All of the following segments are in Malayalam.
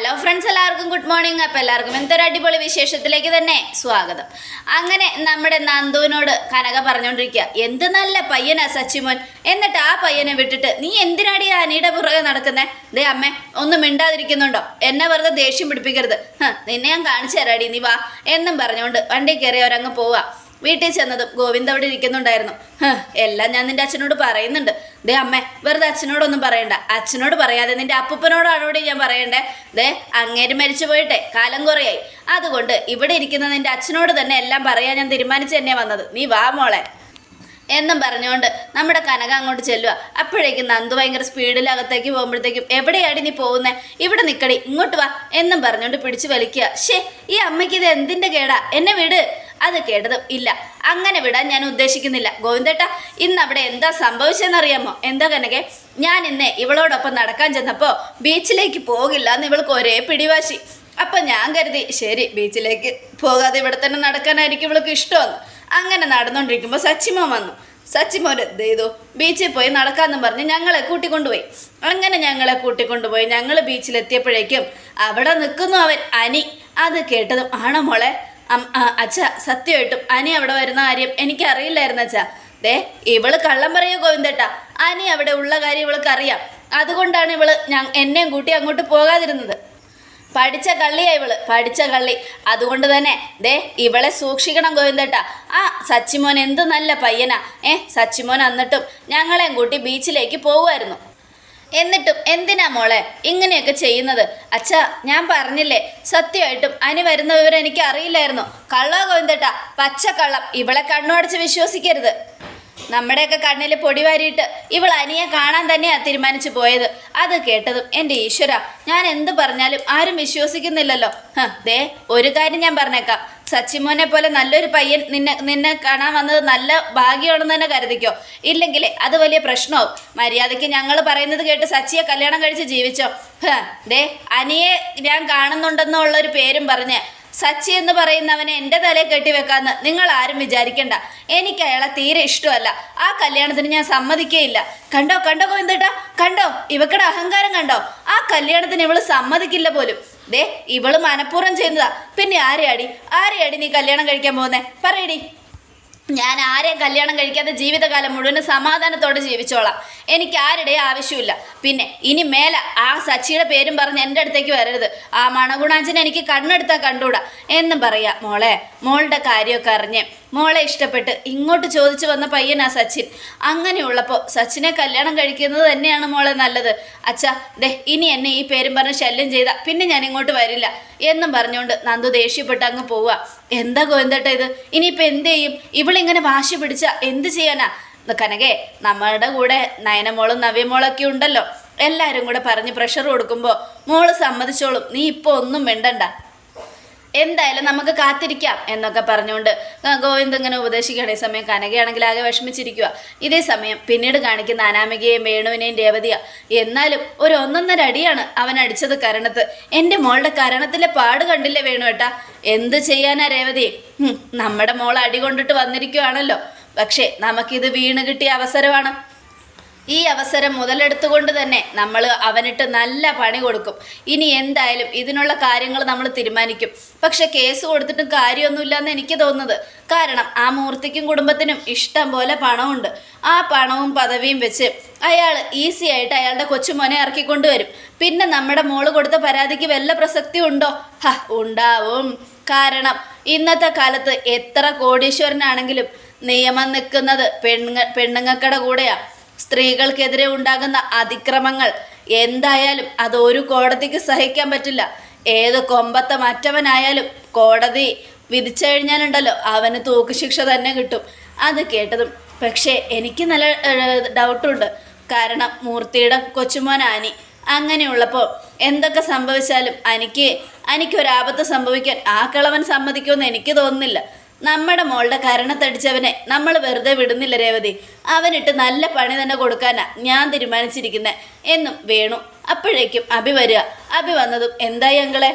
ഹലോ ഫ്രണ്ട്സ് എല്ലാവർക്കും ഗുഡ് മോർണിംഗ് അപ്പോൾ എല്ലാവർക്കും എന്തൊരു അടിപൊളി വിശേഷത്തിലേക്ക് തന്നെ സ്വാഗതം. അങ്ങനെ നമ്മുടെ നന്ദുവിനോട് കനക പറഞ്ഞുകൊണ്ടിരിക്കുക എന്ത് നല്ല പയ്യനാ സച്ചിമോൻ. എന്നിട്ട് ആ പയ്യനെ വിട്ടിട്ട് നീ എന്തിനാടി ആ അനിയുടെ പുറകെ നടക്കുന്നേ? ദേ അമ്മ ഒന്നും മിണ്ടാതിരിക്കുന്നുണ്ടോ? എന്നെ വെറുതെ ദേഷ്യം പിടിപ്പിക്കരുത്. നിന്നെ ഞാൻ കാണിച്ചു തരാടി നീ വാ. എന്നും പറഞ്ഞുകൊണ്ട് വണ്ടി കയറി അവരങ്ങ് പോവാ. വീട്ടിൽ ചെന്നതും ഗോവിന്ദ് അവിടെ ഇരിക്കുന്നുണ്ടായിരുന്നു. എല്ലാം ഞാൻ നിന്റെ അച്ഛനോട് പറയുന്നുണ്ട്. ദേ അമ്മേ വെറുതെ അച്ഛനോടൊന്നും പറയണ്ട. അച്ഛനോട് പറയാതെ നിന്റെ അപ്പൂപ്പനോടാണോടി ഞാൻ പറയണ്ടേ? ദേ അങ്ങേര് മരിച്ചു പോയിട്ടെ കാലം കുറയായി. അതുകൊണ്ട് ഇവിടെ ഇരിക്കുന്ന നിന്റെ അച്ഛനോട് തന്നെ എല്ലാം പറയാൻ ഞാൻ തീരുമാനിച്ചു തന്നെ വന്നത്. നീ വാ മോളെ. എന്നും പറഞ്ഞുകൊണ്ട് നമ്മുടെ കനക അങ്ങോട്ട് ചെല്ലുക അപ്പോഴേക്കും നന്ദു ഭയങ്കര സ്പീഡിൽ അകത്തേക്ക് പോകുമ്പോഴത്തേക്കും എവിടെയാടി നീ പോകുന്നേ? ഇവിടെ നിൽക്കടി ഇങ്ങോട്ട് വാ എന്നും പറഞ്ഞുകൊണ്ട് പിടിച്ചു വലിക്കുക. ഷേ ഈ അമ്മയ്ക്ക് ഇത് എന്തിന്റെ കേടാ? എന്നെ വിട്. അത് കേട്ടതും ഇല്ല. അങ്ങനെ വിടാൻ ഞാൻ ഉദ്ദേശിക്കുന്നില്ല. ഗോവിന്ദേട്ട ഇന്ന് അവിടെ എന്താ സംഭവിച്ചതെന്നറിയാമോ എന്താ കനകെ? ഞാൻ ഇന്ന് ഇവളോടൊപ്പം നടക്കാൻ ചെന്നപ്പോൾ ബീച്ചിലേക്ക് പോകില്ല എന്ന് ഇവൾക്ക് ഒരേ പിടിവാശി. അപ്പം ഞാൻ കരുതി ശരി ബീച്ചിലേക്ക് പോകാതെ ഇവിടെ തന്നെ നടക്കാനായിരിക്കും ഇവൾക്ക് ഇഷ്ടമെന്ന്. അങ്ങനെ നടന്നുകൊണ്ടിരിക്കുമ്പോൾ സച്ചിമോൻ വന്നു. സച്ചിമോൻ എന്ത് ചെയ്തു ബീച്ചിൽ പോയി നടക്കാന്ന് പറഞ്ഞ് ഞങ്ങളെ കൂട്ടിക്കൊണ്ടുപോയി. അങ്ങനെ ഞങ്ങളെ കൂട്ടിക്കൊണ്ടുപോയി ഞങ്ങൾ ബീച്ചിലെത്തിയപ്പോഴേക്കും അവിടെ നിൽക്കുന്നു അവൻ അനി. അത് കേട്ടതും ആണോ മോളെ? അച്ഛ സത്യമായിട്ടും അനി അവിടെ വരുന്ന കാര്യം എനിക്കറിയില്ലായിരുന്നു അച്ഛ. ദേ ഇവൾ കള്ളം പറയോ ഗോവിന്ദേട്ടാ. അനി അവിടെ ഉള്ള കാര്യം ഇവൾക്ക് അറിയാം അതുകൊണ്ടാണ് ഇവൾ ഞാൻ എന്നെയും കൂട്ടി അങ്ങോട്ട് പോകാതിരുന്നത്. പഠിച്ച കള്ളിയാ ഇവൾ പഠിച്ച കള്ളി. അതുകൊണ്ട് തന്നെ ദേ ഇവളെ സൂക്ഷിക്കണം ഗോവിന്ദേട്ടാ. ആ സച്ചിമോൻ എന്ത് നല്ല പയ്യനാ. ഏ സച്ചിമോൻ എന്നിട്ടും ഞങ്ങളെയും കൂട്ടി ബീച്ചിലേക്ക് പോകുമായിരുന്നു എന്നിട്ടും എന്തിനാ മോളെ ഇങ്ങനെയൊക്കെ ചെയ്യുന്നത്? അച്ഛാ ഞാൻ പറഞ്ഞില്ലേ സത്യമായിട്ടും അനി വരുന്ന വിവരം എനിക്ക് അറിയില്ലായിരുന്നു. കള്ളോ ഗോവിന്ദേട്ടാ പച്ചക്കള്ളം ഇവളെ കണ്ണുടച്ച് വിശ്വസിക്കരുത്. നമ്മുടെയൊക്കെ കണ്ണിൽ പൊടി വാരിയിട്ട് ഇവൾ അനിയെ കാണാൻ തന്നെയാണ് തീരുമാനിച്ചു പോയത്. അത് കേട്ടതും എന്റെ ഈശ്വര. ഞാൻ എന്ത് പറഞ്ഞാലും ആരും വിശ്വസിക്കുന്നില്ലല്ലോ. ദേ ഒരു കാര്യം ഞാൻ പറഞ്ഞേക്കാം. സച്ചിമോനെ പോലെ നല്ലൊരു പയ്യൻ നിന്നെ നിന്നെ കാണാൻ വന്നത് നല്ല ഭാഗ്യമാണെന്ന് തന്നെ കരുതിക്കോ. ഇല്ലെങ്കിൽ അത് വലിയ പ്രശ്നമാവും. മര്യാദയ്ക്ക് ഞങ്ങൾ പറയുന്നത് കേട്ട് സച്ചിയെ കല്യാണം കഴിച്ച് ജീവിച്ചോ. ദേ അനിയെ ഞാൻ കാണുന്നുണ്ടെന്നുള്ള ഒരു പേരും പറഞ്ഞ് സച്ചി എന്ന് പറയുന്നവനെ എന്റെ തലയിൽ കെട്ടിവെക്കാന്ന് നിങ്ങൾ ആരും വിചാരിക്കണ്ട. എനിക്ക് അയാളെ തീരെ ഇഷ്ടമല്ല. ആ കല്യാണത്തിന് ഞാൻ സമ്മതിക്കേയില്ല. കണ്ടോ കണ്ടോ ഗോവിന്ദേട്ടാ? കണ്ടോ? ഇവക്കടെ അഹങ്കാരം കണ്ടോ? ആ കല്യാണത്തിന് ഇവൾ സമ്മതിക്കില്ല പോലും. ദേ ഇവൾ മനഃപൂർവം ചെയ്യുന്നതാ. പിന്നെ ആരെയാടി? ആരെയാടി നീ കല്യാണം കഴിക്കാൻ പോകുന്നേ? പറയടി. ഞാൻ ആരെയും കല്യാണം കഴിക്കാതെ ജീവിതകാലം മുഴുവൻ സമാധാനത്തോടെ ജീവിച്ചോളാം. എനിക്ക് ആരുടെ ആവശ്യമില്ല പിന്നെ ഇനി മേലെ ആ സച്ചിയുടെ പേരും പറഞ്ഞ് എന്റെ അടുത്തേക്ക് വരരുത്. ആ മണഗുണാഞ്ചനെ എനിക്ക് കണ്ണെടുത്താൽ കണ്ടുകൂടാ. എന്നും പറയാം മോളെ. മോളുടെ കാര്യമൊക്കെ അറിഞ്ഞ്. മോളെ ഇഷ്ടപ്പെട്ട് ഇങ്ങോട്ട് ചോദിച്ചു വന്ന പയ്യനാ സച്ചിൻ. അങ്ങനെയുള്ളപ്പോൾ സച്ചിനെ കല്യാണം കഴിക്കുന്നത് തന്നെയാണ് മോളെ നല്ലത്. അച്ഛാ ദേ ഇനി എന്നെ ഈ പേരും പറഞ്ഞ് ശല്യം ചെയ്ത പിന്നെ ഞാൻ ഇങ്ങോട്ട് വരില്ല എന്നും പറഞ്ഞുകൊണ്ട് നന്ദു ദേഷ്യപ്പെട്ട് അങ്ങ് പോവുക എന്താ ഗോവിന്ദേട്ട ഇത്? ഇനിയിപ്പോൾ എന്ത് ചെയ്യും? ഇവളിങ്ങനെ വാശി പിടിച്ച എന്ത് ചെയ്യാനാ? കനകെ നമ്മളുടെ കൂടെ നയനമോളും നവ്യമോളൊക്കെ ഉണ്ടല്ലോ. എല്ലാവരും കൂടെ പറഞ്ഞ് പ്രഷർ കൊടുക്കുമ്പോൾ മോൾ സമ്മതിച്ചോളും. നീ ഇപ്പോൾ ഒന്നും മിണ്ടണ്ട. എന്തായാലും നമുക്ക് കാത്തിരിക്കാം എന്നൊക്കെ പറഞ്ഞുകൊണ്ട് ഗോവിന്ദ് ഇങ്ങനെ ഉപദേശിക്കുകയാണ്. ഈ സമയം കനകയാണെങ്കിൽ ആകെ വിഷമിച്ചിരിക്കുക ഇതേ സമയം പിന്നീട് കാണിക്കുന്ന അനാമികയെയും വേണുവിനെയും രേവതിയ. എന്നാലും ഒരു ഒന്നൊന്നര അടിയാണ് അവൻ അടിച്ചത് കരണത്ത്. എന്റെ മോളുടെ കരണത്തിലെ പാട് കണ്ടില്ലേ വേണു ഏട്ടാ? എന്ത് ചെയ്യാനാ രേവതി? നമ്മുടെ മോൾ അടി കൊണ്ടിട്ട് വന്നിരിക്കുവാണല്ലോ. പക്ഷേ നമുക്കിത് വീണ് കിട്ടിയ അവസരമാണ്. ഈ അവസരം മുതലെടുത്തുകൊണ്ട് തന്നെ നമ്മൾ അവനിട്ട് നല്ല പണി കൊടുക്കും. ഇനി എന്തായാലും ഇതിനുള്ള കാര്യങ്ങൾ നമ്മൾ തീരുമാനിക്കും. പക്ഷെ കേസ് കൊടുത്തിട്ടും കാര്യമൊന്നുമില്ല എന്ന് എനിക്ക് തോന്നുന്നത്. കാരണം ആ മൂർത്തിക്കും കുടുംബത്തിനും ഇഷ്ടം പോലെ പണമുണ്ട്. ആ പണവും പദവിയും വെച്ച് അയാൾ ഈസി ആയിട്ട് അയാളുടെ കൊച്ചുമോനെ ഇറക്കിക്കൊണ്ടുവരും പിന്നെ നമ്മുടെ മോൾ കൊടുത്ത പരാതിക്ക് വല്ല പ്രസക്തി ഉണ്ടോ? ഹ ഉണ്ടാവും. കാരണം ഇന്നത്തെ കാലത്ത് എത്ര കോടീശ്വരനാണെങ്കിലും നിയമം നിൽക്കുന്നത് പെണ്ണുങ്ങ പെണ്ണുങ്ങൾക്കടെ കൂടെയാണ് സ്ത്രീകൾക്കെതിരെ ഉണ്ടാകുന്ന അതിക്രമങ്ങൾ എന്തായാലും അത് ഒരു കോടതിക്ക് സഹിക്കാൻ പറ്റില്ല. ഏത് കൊമ്പത്തെ മറ്റവനായാലും കോടതി വിധിച്ചു കഴിഞ്ഞാലുണ്ടല്ലോ അവന് തൂക്കുശിക്ഷ തന്നെ കിട്ടും. അത് കേട്ടതും പക്ഷേ എനിക്ക് നല്ല ഡൗട്ടുണ്ട്. കാരണം മൂർത്തിയുടെ കൊച്ചുമോൻ ആനി അങ്ങനെയുള്ളപ്പോൾ എന്തൊക്കെ സംഭവിച്ചാലും എനിക്ക് എനിക്കൊരാപത്ത് സംഭവിക്കാൻ ആ കിളവൻ സമ്മതിക്കുമെന്ന് എനിക്ക് തോന്നുന്നില്ല. നമ്മുടെ മോളുടെ കരണത്തടിച്ചവനെ നമ്മൾ വെറുതെ വിടുന്നില്ല രേവതി. അവനിട്ട് നല്ല പണി തന്നെ കൊടുക്കാനാ ഞാൻ തീരുമാനിച്ചിരിക്കുന്നത് എന്നും വേണു. അപ്പോഴേക്കും അഭി വരിക. അഭി വന്നതും എന്തായി അങ്കളെ?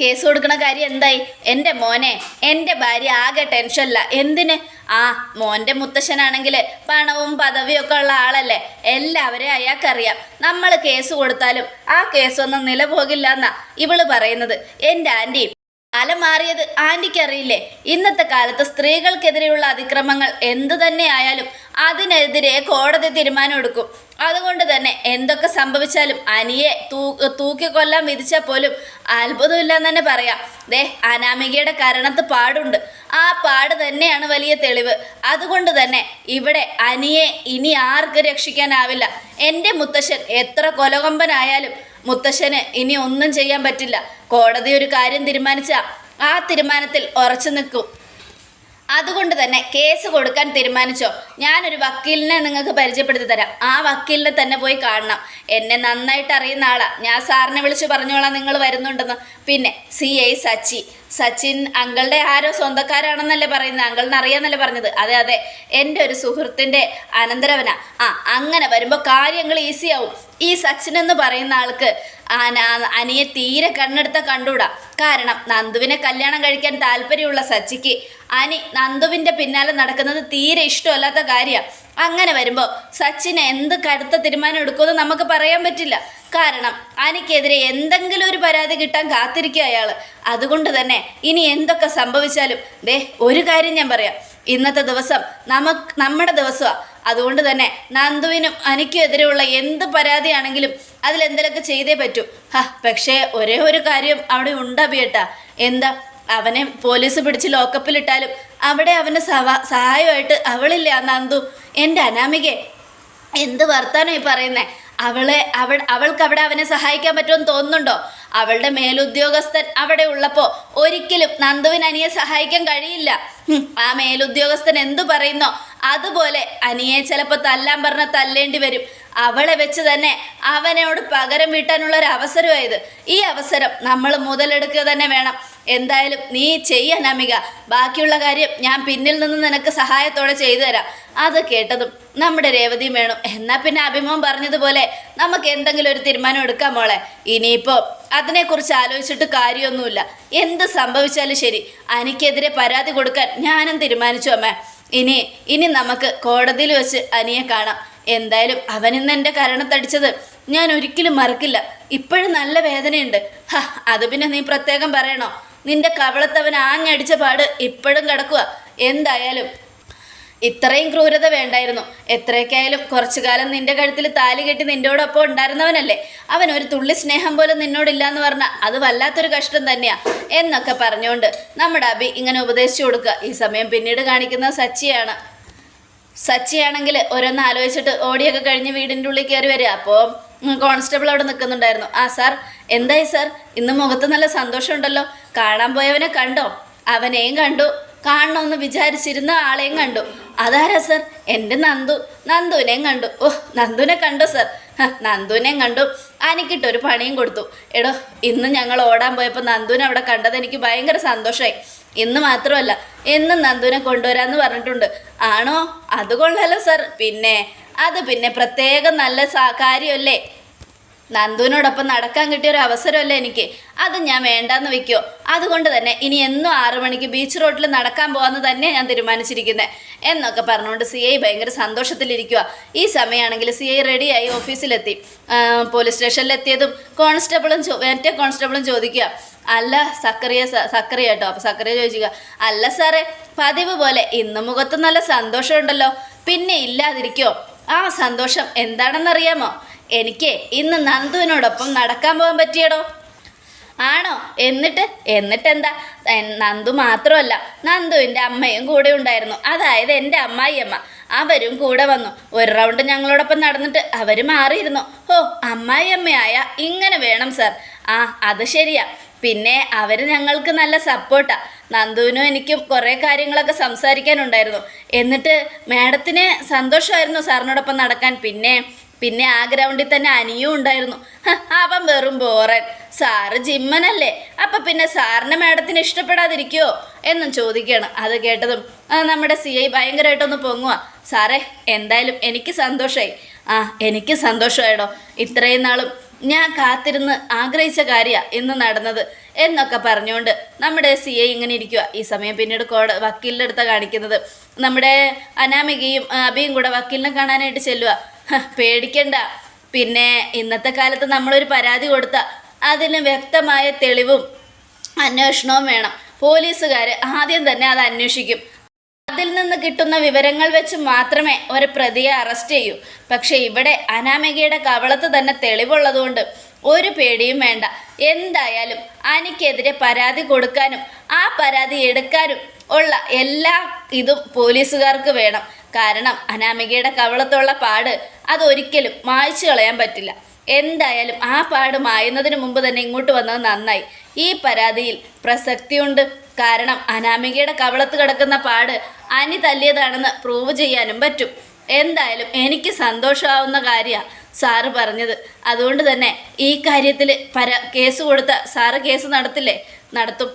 കേസ് കൊടുക്കണ കാര്യം എന്തായി? എന്റെ മോനെ എന്റെ ഭാര്യ ആകെ ടെൻഷനില്ല എന്തിന്? ആ മോന്റെ മുത്തശ്ശനാണെങ്കിൽ പണവും പദവിയും ഒക്കെ ഉള്ള ആളല്ലേ. എല്ലാവരെയും അയാൾക്കറിയാം. നമ്മൾ കേസ് കൊടുത്താലും ആ കേസൊന്നും നിലപോകില്ല എന്നാ ഇവൾ പറയുന്നത്. എന്റെ ആന്റിയും കാലം മാറിയത് ആന്റിക്ക് അറിയില്ലേ ഇന്നത്തെ കാലത്ത് സ്ത്രീകൾക്കെതിരെയുള്ള അതിക്രമങ്ങൾ എന്തു തന്നെ ആയാലും അതിനെതിരെ കോടതി തീരുമാനം എടുക്കും. അതുകൊണ്ട് തന്നെ എന്തൊക്കെ സംഭവിച്ചാലും അനിയെ തൂ തൂക്കിക്കൊല്ലാൻ വിധിച്ചാൽ പോലും അത്ഭുതമില്ല എന്ന് തന്നെ പറയാം. ദേ അനാമികയുടെ കരണത്ത് പാടുണ്ട്. ആ പാട് തന്നെയാണ് വലിയ തെളിവ്. അതുകൊണ്ട് തന്നെ ഇവിടെ അനിയെ ഇനി ആർക്ക് രക്ഷിക്കാനാവില്ല. എന്റെ മുത്തശ്ശൻ എത്ര കൊലകൊമ്പനായാലും മുത്തശ്ശന് ഇനി ഒന്നും ചെയ്യാൻ പറ്റില്ല. കോടതി ഒരു കാര്യം തീരുമാനിച്ച ആ തീരുമാനത്തിൽ ഉറച്ചു നിൽക്കും. അതുകൊണ്ട് തന്നെ കേസ് കൊടുക്കാൻ തീരുമാനിച്ചോ. ഞാനൊരു വക്കീലിനെ നിങ്ങൾക്ക് പരിചയപ്പെടുത്തി തരാം. ആ വക്കീലിനെ തന്നെ പോയി കാണണം. എന്നെ നന്നായിട്ട് അറിയുന്ന ആളാണ് ഞാൻ സാറിനെ വിളിച്ച് പറഞ്ഞോളാം നിങ്ങൾ വരുന്നുണ്ടെന്ന്. പിന്നെ സി ഐ സച്ചി. സച്ചിൻ അങ്കളുടെ ആരോ സ്വന്തക്കാരാണെന്നല്ലേ പറയുന്നത്. അങ്കളെന്ന് അറിയാന്നല്ലേ പറഞ്ഞത്. അതെ അതെ. എന്റെ ഒരു സുഹൃത്തിന്റെ അനന്തരവന. ആ അങ്ങനെ വരുമ്പോൾ കാര്യങ്ങൾ ഈസിയാവും ഈ സച്ചിൻ എന്ന് പറയുന്ന ആൾക്ക് അന- അനിയെ തീരെ കണ്ണെടുത്ത കണ്ടുകൂടാ. കാരണം നന്ദുവിനെ കല്യാണം കഴിക്കാൻ താല്പര്യമുള്ള സച്ചിക്ക് അനി നന്ദുവിന്റെ പിന്നാലെ നടക്കുന്നത് തീരെ ഇഷ്ടമല്ലാത്ത കാര്യമാണ് അങ്ങനെ വരുമ്പോൾ സച്ചിൻ എന്ത് കടുത്ത തീരുമാനം എടുക്കുമെന്ന് നമുക്ക് പറയാൻ പറ്റില്ല. കാരണം അനിക്കെതിരെ എന്തെങ്കിലും ഒരു പരാതി കിട്ടാൻ കാത്തിരിക്കുക അയാൾ അതുകൊണ്ട് തന്നെ ഇനി എന്തൊക്കെ സംഭവിച്ചാലും ദേ ഒരു കാര്യം ഞാൻ പറയാം. ഇന്നത്തെ ദിവസം നമുക്ക് നമ്മുടെ ദിവസമാണ് അതുകൊണ്ട് തന്നെ നന്ദുവിനും അനിക്കും എതിരെയുള്ള എന്ത് പരാതിയാണെങ്കിലും അതിലെന്തെങ്കിലുമൊക്കെ ചെയ്തേ പറ്റൂ. ഹാ പക്ഷേ ഒരേ ഒരു കാര്യം അവിടെ ഉണ്ടാബിയേട്ടാ എന്താ? അവനെ പോലീസ് പിടിച്ച് ലോക്കപ്പിലിട്ടാലും അവിടെ അവന് സഹായമായിട്ട് അവളില്ല നന്ദു. എന്റെ അനാമികെ എന്ത് വർത്താനമായി ഈ പറയുന്നേ? അവളെ അവൾ അവൾക്ക് അവിടെ അവനെ സഹായിക്കാൻ പറ്റുമെന്ന് തോന്നുന്നുണ്ടോ? അവളുടെ മേലുദ്യോഗസ്ഥൻ അവിടെ ഉള്ളപ്പോൾ ഒരിക്കലും നന്ദുവിന് അനിയെ സഹായിക്കാൻ കഴിയില്ല. ആ മേലുദ്യോഗസ്ഥൻ എന്തു പറയുന്നോ? അതുപോലെ അനിയെ ചിലപ്പോൾ തല്ലാൻ പറഞ്ഞ തല്ലേണ്ടി വരും. അവളെ വെച്ച് തന്നെ അവനോട് പകരം വീട്ടാനുള്ള ഒരു അവസരമായത് ഈ അവസരം നമ്മൾ മുതലെടുക്കുക തന്നെ വേണം. എന്തായാലും നീ ചെയ്യാൻ അമിക ബാക്കിയുള്ള കാര്യം ഞാൻ പിന്നിൽ നിന്ന് നിനക്ക് സഹായത്തോടെ ചെയ്തു തരാം. അത് കേട്ടതും നമ്മുടെ രേവതിയും വേണം. എന്നാൽ പിന്നെ അഭിമുഖം പറഞ്ഞതുപോലെ നമുക്ക് എന്തെങ്കിലും ഒരു തീരുമാനം എടുക്കാം മോളെ. ഇനിയിപ്പോൾ അതിനെക്കുറിച്ച് ആലോചിച്ചിട്ട് കാര്യമൊന്നുമില്ല. എന്ത് സംഭവിച്ചാലും ശരി. അനിക്കെതിരെ പരാതി കൊടുക്കാൻ ഞാനും തീരുമാനിച്ചു അമ്മ. ഇനി ഇനി നമുക്ക് കോടതിയിൽ വെച്ച് അനിയെ കാണാം. എന്തായാലും അവനിന്ന് എന്റെ കരണത്തടിച്ചത് ഞാൻ ഒരിക്കലും മറക്കില്ല. ഇപ്പോഴും നല്ല വേദനയുണ്ട്. ഹ അത് പിന്നെ നീ പ്രത്യേകം പറയണോ? നിന്റെ കവളത്തവൻ ആഞ്ഞടിച്ച പാട് ഇപ്പോഴും കിടക്കുക. എന്തായാലും? ഇത്രയും ക്രൂരത വേണ്ടായിരുന്നു. എത്രയൊക്കെയായാലും കുറച്ചു കാലം നിന്റെ കഴുത്തിൽ താലി കെട്ടി നിന്നോടൊപ്പം ഉണ്ടായിരുന്നവനല്ലേ? അവൻ ഒരു തുള്ളി സ്നേഹം പോലും നിന്നോടില്ല എന്ന് പറഞ്ഞാൽ അത് വല്ലാത്തൊരു കഷ്ടം തന്നെയാ എന്നൊക്കെ പറഞ്ഞുകൊണ്ട് നമ്മുടെ അബി ഇങ്ങനെ ഉപദേശിച്ചു കൊടുക്കുക. ഈ സമയം പിന്നീട് കാണിക്കുന്ന സച്ചിയാണ്. സച്ചിയാണെങ്കിൽ ഓരോന്ന് ആലോചിച്ചിട്ട് ഓടിയൊക്കെ കഴിഞ്ഞ് വീടിന്റെ ഉള്ളിൽ കയറി വരിക. അപ്പോൾ കോൺസ്റ്റബിൾ അവിടെ നിൽക്കുന്നുണ്ടായിരുന്നു ആ സാർ എന്തായി സാർ ഇന്ന് മുഖത്ത് നല്ല സന്തോഷമുണ്ടല്ലോ. കാണാൻ പോയവനെ കണ്ടോ? അവനെയും കണ്ടു. കാണണമെന്ന് വിചാരിച്ചിരുന്ന ആളെയും കണ്ടു. അതാരാ സർ എന്റെ നന്ദു. നന്ദുവിനെയും കണ്ടു. ഓ നന്ദുവിനെ കണ്ടു സർ നന്ദുവിനെയും കണ്ടു. അനിക്കിട്ടൊരു പണിയും കൊടുത്തു. എടോ ഇന്ന് ഞങ്ങൾ ഓടാൻ പോയപ്പോൾ നന്ദുവിനെ അവിടെ കണ്ടത് എനിക്ക് ഭയങ്കര സന്തോഷമായി ഇന്ന് മാത്രമല്ല എന്നും നന്ദുവിനെ കൊണ്ടുവരാമെന്ന് പറഞ്ഞിട്ടുണ്ട്. ആണോ? അത് കൊള്ളാലോ സർ പിന്നെ അത് പിന്നെ പ്രത്യേകം നല്ല കാര്യമല്ലേ? നന്ദുവിനോടൊപ്പം നടക്കാൻ കിട്ടിയ ഒരു അവസരമല്ലേ എനിക്ക്? അത് ഞാൻ വേണ്ടാന്ന് വെക്കോ. അതുകൊണ്ട് തന്നെ ഇനി എന്നും ആറു മണിക്ക് ബീച്ച് റോഡിൽ നടക്കാൻ പോകാമെന്ന് തന്നെ ഞാൻ തീരുമാനിച്ചിരിക്കുന്നത് എന്നൊക്കെ പറഞ്ഞുകൊണ്ട് സി ഐ ഭയങ്കര സന്തോഷത്തിലിരിക്കുക ഈ സമയമാണെങ്കിൽ സി ഐ റെഡിയായി ഓഫീസിലെത്തി. പോലീസ് സ്റ്റേഷനിലെത്തിയതും കോൺസ്റ്റബിളും മറ്റേ കോൺസ്റ്റബിളും ചോദിക്കുക അല്ല സക്കറിയ സക്കറിയ കേട്ടോ അപ്പോൾ സക്കറിയ ചോദിക്കുക അല്ല സാറേ പതിവ് പോലെ ഇന്ന് മുഖത്ത് നല്ല സന്തോഷമുണ്ടല്ലോ. പിന്നെ ഇല്ലാതിരിക്കോ? ആ സന്തോഷം എന്താണെന്നറിയാമോ? എനിക്ക് ഇന്ന് നന്ദുവിനോടൊപ്പം നടക്കാൻ പോകാൻ പറ്റിയടോ? ആണോ? എന്നിട്ട് എന്നിട്ട് എന്താ നന്ദു മാത്രമല്ല നന്ദുവിന്റെ അമ്മയും കൂടെ ഉണ്ടായിരുന്നു. അതായത് എന്റെ അമ്മായിയമ്മ. അവരും കൂടെ വന്നു. ഒരു റൗണ്ട് ഞങ്ങളോടൊപ്പം നടന്നിട്ട് അവർ മാറിയിരുന്നു. ഓ അമ്മായിയമ്മയായ ഇങ്ങനെ വേണം സർ ആ അത് ശരിയാ. പിന്നെ അവർ ഞങ്ങൾക്ക് നല്ല സപ്പോർട്ടാ നന്ദുവിനും എനിക്കും കുറേ കാര്യങ്ങളൊക്കെ സംസാരിക്കാനുണ്ടായിരുന്നു. എന്നിട്ട് മാഡത്തിന് സന്തോഷമായിരുന്നു സാറിനോടൊപ്പം നടക്കാൻ. പിന്നെ പിന്നെ ആ ഗ്രൗണ്ടിൽ തന്നെ അനിയും ഉണ്ടായിരുന്നു. അവൻ വെറും ബോറൻ സാറ് ജിമ്മനല്ലേ? അപ്പം പിന്നെ സാറിനെ മാഡത്തിന് ഇഷ്ടപ്പെടാതിരിക്കുമോ എന്നും ചോദിക്കുകയാണ്. അത് കേട്ടതും നമ്മുടെ സി ഐ ഭയങ്കരമായിട്ടൊന്ന് പൊങ്ങുക സാറേ എന്തായാലും എനിക്ക് സന്തോഷമായി ആ എനിക്ക് സന്തോഷമായിടോ. ഇത്രയും നാളും ഞാൻ കാത്തിരുന്ന് ആഗ്രഹിച്ച കാര്യമാണ് ഇന്ന് നടന്നത് എന്നൊക്കെ പറഞ്ഞുകൊണ്ട് നമ്മുടെ സി എ ഇങ്ങനെ ഇരിക്കുക ഈ സമയം പിന്നീട് കോട വക്കീലിന്റെ അടുത്താണ് കാണിക്കുന്നത്. നമ്മുടെ അനാമികയും അബിയും കൂടെ വക്കീലിനെ കാണാനായിട്ട് ചെല്ലുക പേടിക്കണ്ട. പിന്നെ ഇന്നത്തെ കാലത്ത് നമ്മളൊരു പരാതി കൊടുത്ത അതിന് വ്യക്തമായ തെളിവും അന്വേഷണവും വേണം. പോലീസുകാർ ആദ്യം തന്നെ അത് അന്വേഷിക്കും. അതിൽ നിന്ന് കിട്ടുന്ന വിവരങ്ങൾ വെച്ച് മാത്രമേ ഒരു പ്രതിയെ അറസ്റ്റ് ചെയ്യൂ. പക്ഷേ ഇവിടെ അനാമികയുടെ കവളത്ത് തന്നെ തെളിവുള്ളതുകൊണ്ട് ഒരു പേടിയും വേണ്ട. എന്തായാലും അനിക്കെതിരെ പരാതി കൊടുക്കാനും ആ പരാതി എടുക്കാനും ഉള്ള എല്ലാ ഇതും പോലീസുകാർക്ക് വേണം. കാരണം അനാമികയുടെ കവളത്തുള്ള പാട് അതൊരിക്കലും മായ്ച്ചു കളയാൻ പറ്റില്ല. എന്തായാലും ആ പാട് മായുന്നതിന് മുമ്പ് തന്നെ ഇങ്ങോട്ട് വന്നത് നന്നായി. ഈ പരാതിയിൽ പ്രസക്തിയുണ്ട്. കാരണം അനാമികയുടെ കവളത്ത് കിടക്കുന്ന പാട് അനി തല്ലിയതാണെന്ന് പ്രൂവ് ചെയ്യാനും പറ്റും. എന്തായാലും എനിക്ക് സന്തോഷമാവുന്ന കാര്യമാണ് സാറ് പറഞ്ഞത്. അതുകൊണ്ട് തന്നെ ഈ കാര്യത്തിൽ പര കേസ് കൊടുത്ത സാറ് കേസ് നടത്തില്ലേ? നടത്തും.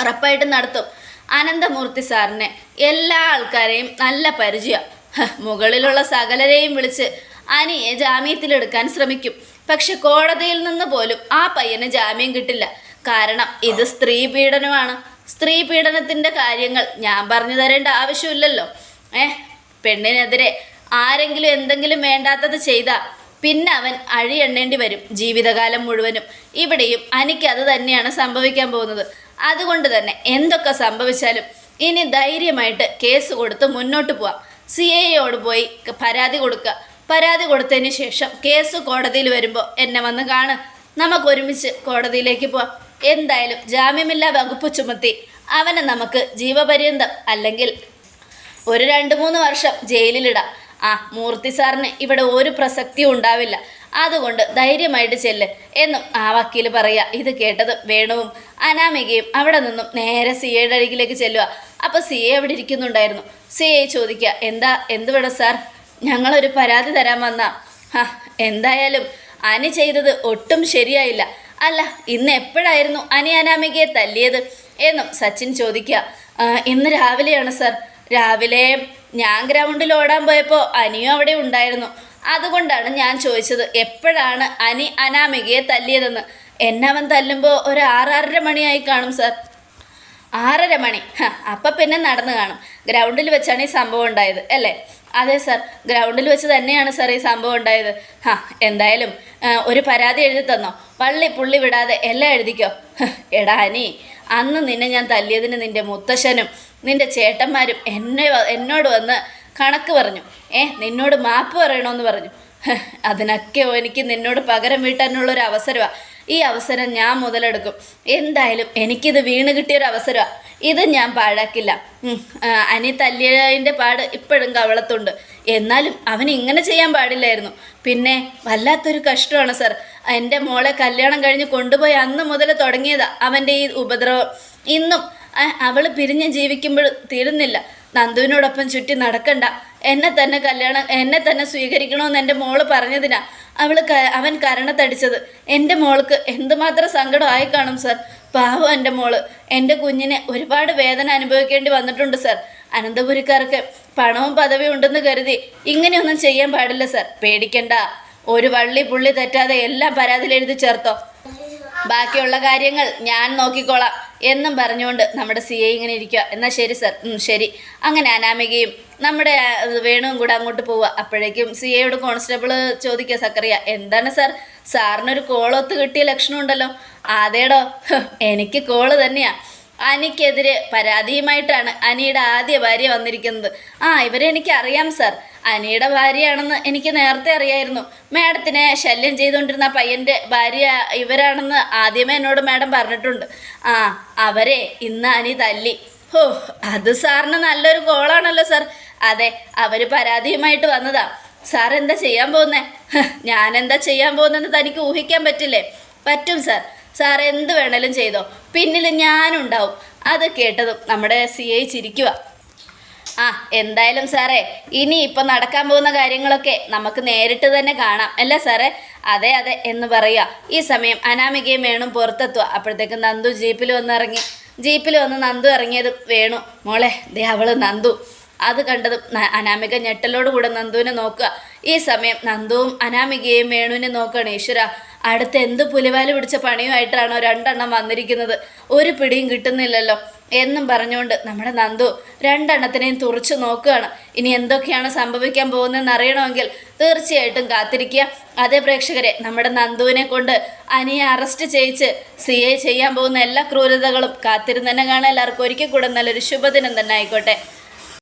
ഉറപ്പായിട്ടും നടത്തും. അനന്തമൂർത്തി സാറിനെ എല്ലാ ആൾക്കാരെയും നല്ല പരിചയമാണ് മുകളിലുള്ള സകലരെയും വിളിച്ച് അനിയെ ജാമ്യത്തിലെടുക്കാൻ ശ്രമിക്കും. പക്ഷെ കോടതിയിൽ നിന്ന് പോലും ആ പയ്യന് ജാമ്യം കിട്ടില്ല. കാരണം ഇത് സ്ത്രീ പീഡനമാണ്. സ്ത്രീ പീഡനത്തിന്റെ കാര്യങ്ങൾ ഞാൻ പറഞ്ഞു തരേണ്ട ആവശ്യമില്ലല്ലോ. ഏഹ് പെണ്ണിനെതിരെ ആരെങ്കിലും എന്തെങ്കിലും വേണ്ടാത്തത് ചെയ്താൽ പിന്നെ അവൻ അഴി എണ്ണേണ്ടി വരും ജീവിതകാലം മുഴുവനും. ഇവിടെയും അനിക്ക് അത് തന്നെയാണ് സംഭവിക്കാൻ പോകുന്നത്. അതുകൊണ്ട് തന്നെ എന്തൊക്കെ സംഭവിച്ചാലും ഇനി ധൈര്യമായിട്ട് കേസ് കൊടുത്ത് മുന്നോട്ട് പോവാം. സി ഐയോട് പോയി പരാതി കൊടുക്കുക പരാതി കൊടുത്തതിന് ശേഷം കേസ് കോടതിയിൽ വരുമ്പോൾ എന്നെ വന്ന് കാണ്. നമുക്ക് ഒരുമിച്ച് കോടതിയിലേക്ക് പോവാം. എന്തായാലും ജാമ്യമില്ലാ വകുപ്പ് ചുമത്തി അവനെ നമുക്ക് ജീവപര്യന്തം അല്ലെങ്കിൽ ഒരു രണ്ട് മൂന്ന് വർഷം ജയിലിലിടാം. ആ മൂർത്തി സാറിന് ഇവിടെ ഒരു പ്രസക്തിയും ഉണ്ടാവില്ല. അതുകൊണ്ട് ധൈര്യമായിട്ട് ചെല്ല് എന്നും ആ വക്കീൽ പറയുക ഇത് കേട്ടത് വേണുവും അനാമികയും അവിടെ നിന്നും നേരെ സി എയുടെ അരികിലേക്ക് ചെല്ലുക. അപ്പോൾ സി എ അവിടെ ഇരിക്കുന്നുണ്ടായിരുന്നു. സി എ ചോദിക്കുക എന്താ എന്ത് വേണം സാർ? ഞങ്ങളൊരു പരാതി തരാൻ വന്ന. എന്തായാലും അനി ചെയ്തത് ഒട്ടും ശരിയായില്ല. അല്ല ഇന്ന് എപ്പോഴായിരുന്നു അനി അനാമികയെ തല്ലിയത്? എന്നും സച്ചിൻ ചോദിക്കുക. ഇന്ന് രാവിലെയാണ് സർ. രാവിലെ ഞാൻ ഗ്രൗണ്ടിൽ ഓടാൻ പോയപ്പോൾ അനിയും അവിടെ ഉണ്ടായിരുന്നു. അതുകൊണ്ടാണ് ഞാൻ ചോദിച്ചത് എപ്പോഴാണ് അനി അനാമികയെ തല്ലിയതെന്ന്? എന്നെ അവൻ തല്ലുമ്പോൾ ഒരു ആറാറര മണിയായി കാണും സർ. ആറര മണി. അപ്പം പിന്നെ നടന്നു കാണും. ഗ്രൗണ്ടിൽ വെച്ചാണ് ഈ സംഭവം ഉണ്ടായത് അല്ലേ? അതെ സർ. ഗ്രൗണ്ടിൽ വെച്ച് തന്നെയാണ് സർ ഈ സംഭവം ഉണ്ടായത്. ഹാ എന്തായാലും ഒരു പരാതി എഴുതി തന്നോ? പള്ളി പുള്ളി വിടാതെ എല്ലാം എഴുതിക്കോ? എടാ അനി അന്ന് നിന്നെ ഞാൻ തല്ലിയതിന് നിന്റെ മുത്തശ്ശനും നിന്റെ ചേട്ടന്മാരും എന്നെ എന്നോട് വന്ന് കണക്ക് പറഞ്ഞു. ഏ നിന്നോട് മാപ്പ് പറയണമെന്ന് പറഞ്ഞു. അതിനൊക്കെയോ അതിനൊക്കെ എനിക്ക് നിന്നോട് പകരം വീട്ടാനുള്ളൊരു അവസരമാണ് ഈ അവസരം ഞാൻ മുതലെടുക്കും. എന്തായാലും എനിക്കിത് വീണ് കിട്ടിയൊരു അവസരമാണ് ഇത് ഞാൻ പാഴാക്കില്ല. അനി തല്ലിയതിന്റെ പാട് ഇപ്പോഴും കവളത്തുണ്ട്. എന്നാലും അവൻ ഇങ്ങനെ ചെയ്യാൻ പാടില്ലായിരുന്നു. പിന്നെ വല്ലാത്തൊരു കഷ്ടമാണ് സർ. എന്റെ മോളെ കല്യാണം കഴിഞ്ഞ് കൊണ്ടുപോയി അന്ന് മുതൽ തുടങ്ങിയതാ അവന്റെ ഈ ഉപദ്രവം. ഇന്നും അവൾ പിരിഞ്ഞ് ജീവിക്കുമ്പോൾ തീരുന്നില്ല. നന്ദുവിനോടൊപ്പം ചുറ്റി നടക്കണ്ട. എന്നെ തന്നെ കല്യാണം എന്നെ തന്നെ സ്വീകരിക്കണമെന്ന് എന്റെ മോൾ പറഞ്ഞതിനാ അവൾ അവൻ കരണത്തടിച്ചത് എന്റെ മോൾക്ക് എന്തുമാത്രം സങ്കടമായി കാണും സർ. പാവം എന്റെ മോൾ. എന്റെ കുഞ്ഞിനെ ഒരുപാട് വേദന അനുഭവിക്കേണ്ടി വന്നിട്ടുണ്ട് സർ. അനന്തപുരിക്കാർക്ക് പണവും പദവിയും ഉണ്ടെന്ന് കരുതി ഇങ്ങനെയൊന്നും ചെയ്യാൻ പാടില്ല സർ. പേടിക്കണ്ട. ഒരു വള്ളി പുള്ളി തെറ്റാതെ എല്ലാം പരാതിയിൽ എഴുതി ചേർത്തോ. ബാക്കിയുള്ള കാര്യങ്ങൾ ഞാൻ നോക്കിക്കോളാം. എന്നും പറഞ്ഞുകൊണ്ട് നമ്മുടെ സി ഐ ഇങ്ങനെ ഇരിക്കുക എന്നാൽ ശരി സർ. ശരി. അങ്ങനെ അനാമികയും നമ്മുടെ വേണുവും കൂടെ അങ്ങോട്ട് പോവുക അപ്പോഴേക്കും സി ഐയോട് കോൺസ്റ്റബിൾ ചോദിക്കുക സക്കറിയ എന്താണ് സാർ? സാറിനൊരു കോളൊത്ത് കിട്ടിയ ലക്ഷണമുണ്ടല്ലോ അതേടോ ഹ്, എനിക്ക് കോൾ തന്നെയാണ് അനിക്കെതിരെ പരാതിയുമായിട്ടാണ് അനിയുടെ ആദ്യ ഭാര്യ വന്നിരിക്കുന്നത്. ആ ഇവരെ എനിക്ക് അറിയാം സാർ. അനിയുടെ ഭാര്യയാണെന്ന് എനിക്ക് നേരത്തെ അറിയായിരുന്നു. മാഡത്തിനെ ശല്യം ചെയ്തുകൊണ്ടിരുന്ന പയ്യന്റെ ഭാര്യ ഇവരാണെന്ന് ആദ്യമേ എന്നോട് മാഡം പറഞ്ഞിട്ടുണ്ട്. ആ അവരെ ഇന്ന് അനി തല്ലി. ഓ അത് സാറിന് നല്ലൊരു കോളാണല്ലോ സാർ. അതെ അവർ പരാതിയുമായിട്ട് വന്നതാ. സാർ എന്താ ചെയ്യാൻ പോകുന്നേ? ഞാൻ എന്താ ചെയ്യാൻ പോകുന്നതെന്ന് തനിക്ക് ഊഹിക്കാൻ പറ്റില്ലേ? പറ്റും സാർ. സാർ എന്ത് വേണേലും ചെയ്തോ. പിന്നിൽ ഞാനുണ്ടാവും. അത് കേട്ടതും നമ്മുടെ സി ഐ ചിരിക്കുക ആ എന്തായാലും സാറേ ഇനി ഇപ്പം നടക്കാൻ പോകുന്ന കാര്യങ്ങളൊക്കെ നമുക്ക് നേരിട്ട് തന്നെ കാണാം. അല്ലേ സാറേ? അതെ അതെ എന്ന് പറയുക ഈ സമയം അനാമികയും വേണും പുറത്തെത്തുക. അപ്പോഴത്തേക്ക് നന്ദു ജീപ്പിൽ വന്ന് ഇറങ്ങി ജീപ്പിൽ വന്ന് നന്ദു ഇറങ്ങിയതും വേണു. മോളെ ദേ അവൾ നന്ദു. അത് കണ്ടതും അനാമിക ഞെട്ടലോട് കൂടെ നന്ദുവിനെ നോക്കുക. ഈ സമയം നന്ദുവും അനാമികയും വേണുവിനെ നോക്കുകയാണ്. ഈശ്വര അടുത്ത് എന്ത് പുലിവാൽ പിടിച്ച പണിയുമായിട്ടാണോ രണ്ടെണ്ണം വന്നിരിക്കുന്നത്? ഒരു പിടിയും കിട്ടുന്നില്ലല്ലോ. എന്നും പറഞ്ഞുകൊണ്ട് നമ്മുടെ നന്ദു രണ്ടെണ്ണത്തിനെയും തുറച്ചു നോക്കുകയാണ്. ഇനി എന്തൊക്കെയാണ് സംഭവിക്കാൻ പോകുന്നതെന്ന് അറിയണമെങ്കിൽ തീർച്ചയായിട്ടും കാത്തിരിക്കുക. അതേ പ്രേക്ഷകരെ നമ്മുടെ നന്ദുവിനെ കൊണ്ട് അനിയെ അറസ്റ്റ് ചെയ്യിച്ച് സി ചെയ്യാൻ പോകുന്ന എല്ലാ ക്രൂരതകളും കാത്തിരുന്ന് തന്നെ കാണാൻ എല്ലാവർക്കും ഒരിക്കൽ കൂടെ നല്ലൊരു ശുഭദിനം തന്നെ ആയിക്കോട്ടെ.